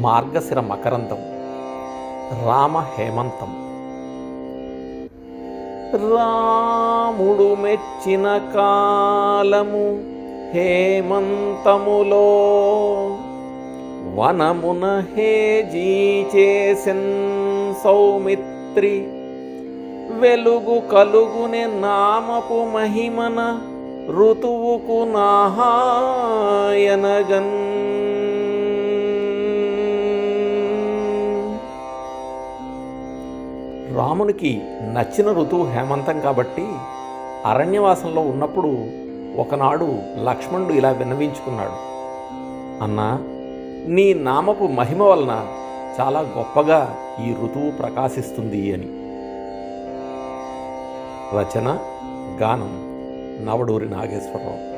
మార్గశిర మకరందం రామ హేమంతం. రాముడు మెచ్చిన కాలము హేమంతములో వనమున హేజీ చేసెన్ సౌమిత్రి వెలుగు కలుగునే నామపు మహిమన ఋతువుకు నాహాయనగన్ రామునికి నచ్చిన ఋతువు హేమంతం కాబట్టి అరణ్యవాసంలో ఉన్నప్పుడు ఒకనాడు లక్ష్మణుడు ఇలా విన్నవించుకున్నాడు. అన్నా నీ నామపు మహిమ వలన చాలా గొప్పగా ఈ ఋతువు ప్రకాశిస్తుంది అని. రచన గానం నవడూరి నాగేశ్వరరావు.